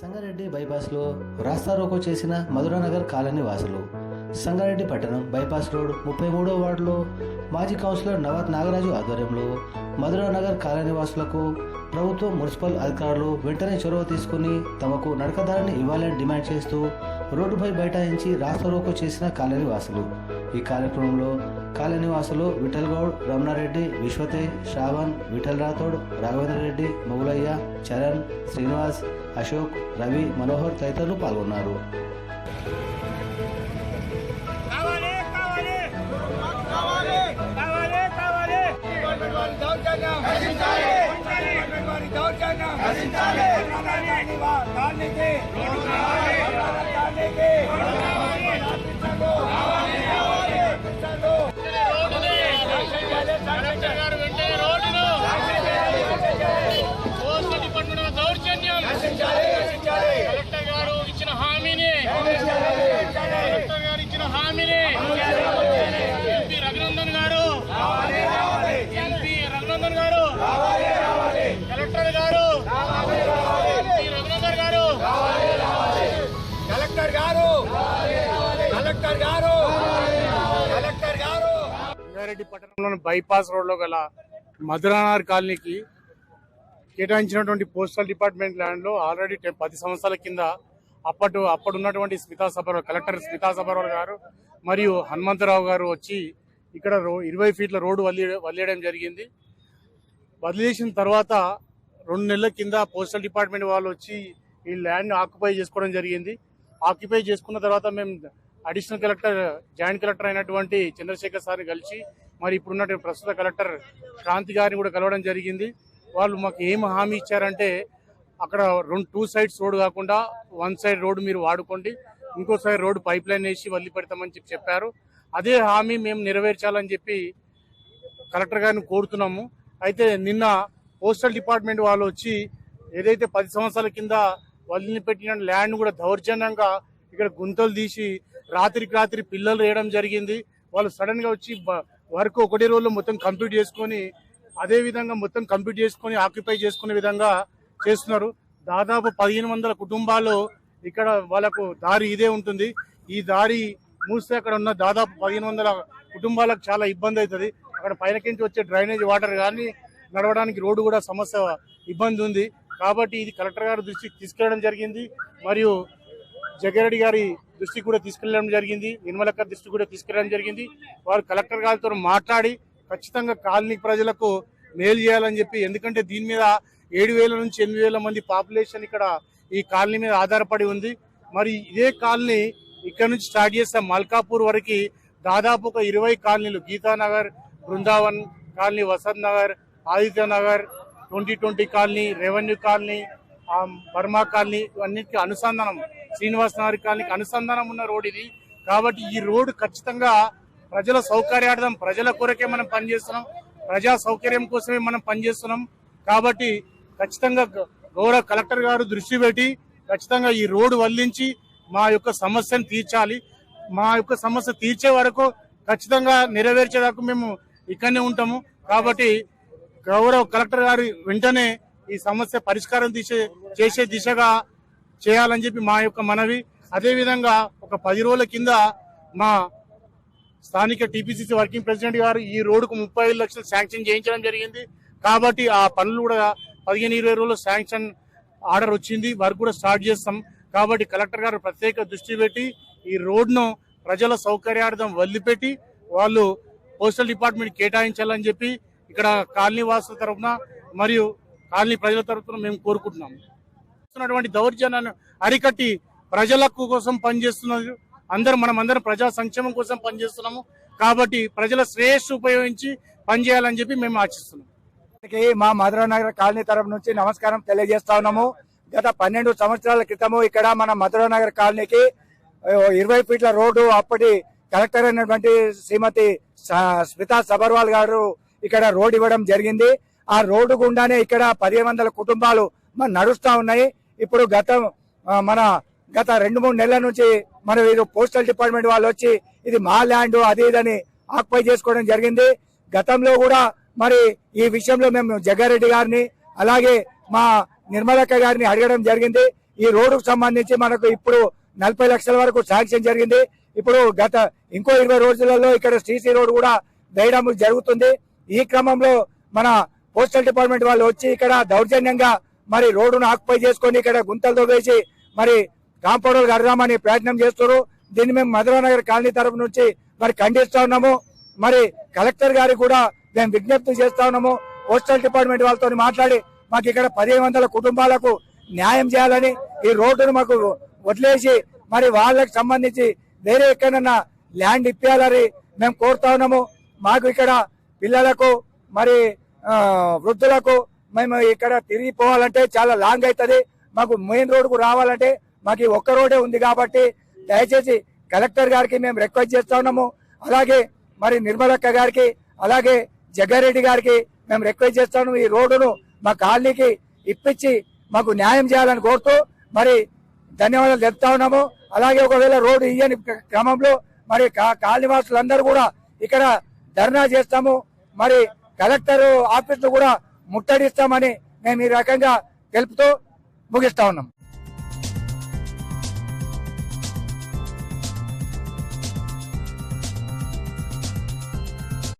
సంగారెడ్డి బైపాస్లో రాస్తారోకో చేసిన మధురానగర్ కాలనీ వాసులు. సంగారెడ్డి పట్టణం బైపాస్ రోడ్ ముప్పై మూడో వార్డులో మాజీ కౌన్సిలర్ నవాత్ నాగరాజు ఆధ్వర్యంలో మధురానగర్ కాలనీ వాసులకు ప్రభుత్వం మున్సిపల్ అధికారులు వెంటనే చొరవ తీసుకుని తమకు నడకదారిని ఇవ్వాలని డిమాండ్ చేస్తూ రోడ్డుపై బైఠాయించి రాస్తా రోకో చేసిన కాలనీ వాసులు. ఈ కార్యక్రమంలో కాలనీ వాసులు విఠల్ గౌడ్ రమణారెడ్డి విశ్వతే శ్రావణ్ విఠల్ రాథోడ్ రాఘవేంద్ర రెడ్డి మొగులయ్య చరణ్ శ్రీనివాస్ అశోక్ రవి మనోహర్ తదితరులు పాల్గొన్నారు. దౌర్జన్యం పట్టణంలోని బైపాస్ రోడ్లో గల మధురానార్ కాలనీకి కేటాయించినటువంటి పోస్టల్ డిపార్ట్మెంట్ ల్యాండ్లో ఆల్రెడీ పది సంవత్సరాల కింద అప్పటి అప్పుడు ఉన్నటువంటి స్మితా సబర్వాల్ కలెక్టర్ స్మితా సబర్వాల్ గారు మరియు హనుమంతరావు గారు వచ్చి ఇక్కడ రో ఇరవై ఫీట్ల రోడ్డు వదిలి వదిలేయడం జరిగింది. వదిలేసిన తర్వాత రెండు నెలల కింద పోస్టల్ డిపార్ట్మెంట్ వాళ్ళు వచ్చి ఈ ల్యాండ్ ఆక్యుపై చేసుకోవడం జరిగింది. ఆక్యుపై చేసుకున్న తర్వాత మేము అడిషనల్ కలెక్టర్ జాయింట్ కలెక్టర్ అయినటువంటి చంద్రశేఖర్ సార్ని కలిసి మరి ఇప్పుడున్నటువంటి ప్రస్తుత కలెక్టర్ క్రాంతి గారిని కూడా కలవడం జరిగింది. వాళ్ళు మాకు ఏం హామీ ఇచ్చారంటే అక్కడ రెండు టూ సైడ్స్ రోడ్ కాకుండా వన్ సైడ్ రోడ్ మీరు వాడుకోండి ఇంకో సైడ్ రోడ్ పైప్ లైన్ వేసి వదిలి పెడతామని చెప్పి చెప్పారు. అదే హామీ మేము నెరవేర్చాలని చెప్పి కలెక్టర్ గారిని కోరుతున్నాము. అయితే నిన్న పోస్టల్ డిపార్ట్మెంట్ వాళ్ళు వచ్చి ఏదైతే పది సంవత్సరాల కింద వదిలిని పెట్టిన ల్యాండ్ కూడా దౌర్జన్యంగా ఇక్కడ గుంతలు తీసి రాత్రికి రాత్రి పిల్లలు వేయడం జరిగింది. వాళ్ళు సడన్గా వచ్చి వర్క్ ఒకటి రోజులో మొత్తం కంప్లీట్ చేసుకొని అదే విధంగా మొత్తం కంప్లీట్ చేసుకొని ఆక్యుపై చేసుకునే విధంగా చేస్తున్నారు. దాదాపు పదిహేను వందల కుటుంబాలు ఇక్కడ వాళ్ళకు దారి ఇదే ఉంటుంది. ఈ దారి మూస్తే అక్కడ ఉన్న దాదాపు పదిహేను వందల కుటుంబాలకు చాలా ఇబ్బంది అవుతుంది. అక్కడ పైనకించి వచ్చే డ్రైనేజ్ వాటర్ కానీ నడవడానికి రోడ్డు కూడా సమస్య ఇబ్బంది ఉంది. కాబట్టి ఇది కలెక్టర్ గారి దృష్టికి తీసుకెళ్ళడం జరిగింది. మరియు జగ్గారెడ్డి గారి దృష్టికి కూడా తీసుకెళ్ళడం జరిగింది. నిర్మలక్క దృష్టికి కూడా తీసుకెళ్ళడం జరిగింది. వారు కలెక్టర్ గారితో మాట్లాడి ఖచ్చితంగా కాలనీ ప్రజలకు మేలు చేయాలని చెప్పి ఎందుకంటే దీని మీద ఏడు వేల నుంచి ఎనిమిది వేల మంది పాపులేషన్ ఇక్కడ ఈ కాలనీ మీద ఆధారపడి ఉంది. మరి ఇదే కాలనీ ఇక్కడ నుంచి స్టార్ట్ చేస్తే మల్కాపూర్ వరకు దాదాపు ఒక ఇరవై కాలనీలు Geetanagar Brindavan colony Vasant Nagar Aditya Nagar twenty twenty colony revenue colony Burma colony అన్నిటికీ అనుసంధానం శ్రీనివాస్ నగర్ కాలనీకి అనుసంధానం ఉన్న రోడ్ ఇది. కాబట్టి ఈ రోడ్డు ఖచ్చితంగా ప్రజల సౌకర్యార్థం ప్రజల కొరకే మనం పనిచేస్తున్నాం. ప్రజా సౌకర్యం కోసమే మనం పనిచేస్తున్నాం. కాబట్టి ఖచ్చితంగా గౌరవ కలెక్టర్ గారు దృష్టి పెట్టి ఖచ్చితంగా ఈ రోడ్డు వల్లించి మా యొక్క సమస్యను తీర్చాలి. మా యొక్క సమస్య తీర్చే వరకు ఖచ్చితంగా నెరవేర్చేదాకా మేము ఇక్కడనే ఉంటాము. కాబట్టి గౌరవ కలెక్టర్ గారు వెంటనే ఈ సమస్య పరిష్కారం తీసే చేసే దిశగా చేయాలని చెప్పి మా యొక్క మనవి. అదే విధంగా ఒక పది రోజుల కింద మా స్థానిక టీపీసీసీ వర్కింగ్ ప్రెసిడెంట్ గారు ఈ రోడ్డుకు ముప్పై ఐదు లక్షలు శాంక్షన్ చేయించడం జరిగింది. కాబట్టి ఆ పనులు కూడా పదిహేను ఇరవై రోజులు శాంక్షన్ ఆర్డర్ వచ్చింది. వర్క్ కూడా స్టార్ట్ చేస్తాం. కాబట్టి కలెక్టర్ గారు ప్రత్యేక దృష్టి పెట్టి ఈ రోడ్ను ప్రజల సౌకర్యార్థం వదిలిపెట్టి వాళ్ళు పోస్టల్ డిపార్ట్మెంట్ కేటాయించాలని చెప్పి ఇక్కడ కాలనీ వాసుల తరఫున మరియు కాలనీ ప్రజల తరఫున మేము కోరుకుంటున్నాము. చేస్తున్నటువంటి దౌర్జన్యాన్ని అరికట్టి ప్రజలకు కోసం పనిచేస్తున్నారు అందరూ మనం అందరం ప్రజా సంక్షేమం కోసం పనిచేస్తున్నాము. కాబట్టి ప్రజల శ్రేయస్సు ఉపయోగించి పనిచేయాలని చెప్పి మేము ఆశిస్తున్నాం. మా మా మధురానగర్ కాలనీ తరపు నుంచి నమస్కారం తెలియజేస్తా ఉన్నాము. గత పన్నెండు సంవత్సరాల క్రితము ఇక్కడ మన మధురానగర్ కాలనీకి ఇరవై ఫీట్ల రోడ్డు అప్పటి కలెక్టర్ అయినటువంటి శ్రీమతి స్మితా సబర్వాల్ గారు ఇక్కడ రోడ్ ఇవ్వడం జరిగింది. ఆ రోడ్డు గుండానే ఇక్కడ పదిహేను వందల కుటుంబాలు మన నడుస్తా ఉన్నాయి. ఇప్పుడు గత మన గత రెండు మూడు నెలల నుంచి మన వీరు పోస్టల్ డిపార్ట్మెంట్ వాళ్ళు వచ్చి ఇది మా ల్యాండ్ అది ఇదని ఆక్యుపై చేసుకోవడం జరిగింది. గతంలో కూడా మరి ఈ విషయంలో మేము జగ్గారెడ్డి గారిని అలాగే మా నిర్మలక్క గారిని అడగడం జరిగింది. ఈ రోడ్డుకు సంబంధించి మనకు ఇప్పుడు నలభై లక్షల వరకు శాంక్షన్ జరిగింది. ఇప్పుడు గత ఇంకో ఇరవై రోజులలో ఇక్కడ సిసి రోడ్ కూడా వేయడం జరుగుతుంది. ఈ క్రమంలో మన పోస్టల్ డిపార్ట్మెంట్ వాళ్ళు వచ్చి ఇక్కడ దౌర్జన్యంగా మరి రోడ్డును ఆక్యుపై చేసుకొని ఇక్కడ గుంతలతో వేసి మరి కాంపౌండర్ కడదామని ప్రయత్నం చేస్తారు దీన్ని మేము మధురానగర్ కాలనీ తరఫు నుంచి మరి ఖండిస్తా ఉన్నాము. మరి కలెక్టర్ గారికి కూడా మేము విజ్ఞప్తి చేస్తా ఉన్నాము. పోస్టల్ డిపార్ట్మెంట్ వాళ్ళతో మాట్లాడి మాకు ఇక్కడ పదిహేను వందల కుటుంబాలకు న్యాయం చేయాలని ఈ రోడ్డును మాకు వదిలేసి మరి వాళ్ళకి సంబంధించి వేరే ఎక్కడన్నా ల్యాండ్ ఇప్పించాలని మేము కోరుతా ఉన్నాము. మాకు ఇక్కడ పిల్లలకు మరి వృద్ధులకు మేము ఇక్కడ తిరిగి పోవాలంటే చాలా లాంగ్ అవుతుంది. మాకు మెయిన్ రోడ్డుకు రావాలంటే మాకు ఒక్క రోడే ఉంది కాబట్టి దయచేసి కలెక్టర్ గారికి మేము రిక్వెస్ట్ చేస్తా ఉన్నాము. అలాగే మరి నిర్మలక్క గారికి అలాగే జగ్గారెడ్డి గారికి మేము రిక్వెస్ట్ చేస్తాము ఈ రోడ్డును మా కాలనీకి ఇప్పించి మాకు న్యాయం చేయాలని కోరుతూ మరి ధన్యవాదాలు చెప్తా ఉన్నాము. అలాగే ఒకవేళ రోడ్డు ఇయ్యని క్రమంలో మరి కా- కాలనీవాసులందరూ కూడా ఇక్కడ ధర్నా చేస్తాము. మరి కలెక్టర్ ఆఫీసులు కూడా ముట్టడిస్తామని మేము ఈ రకంగా తెలుపుతూ ముగిస్తా ఉన్నాం.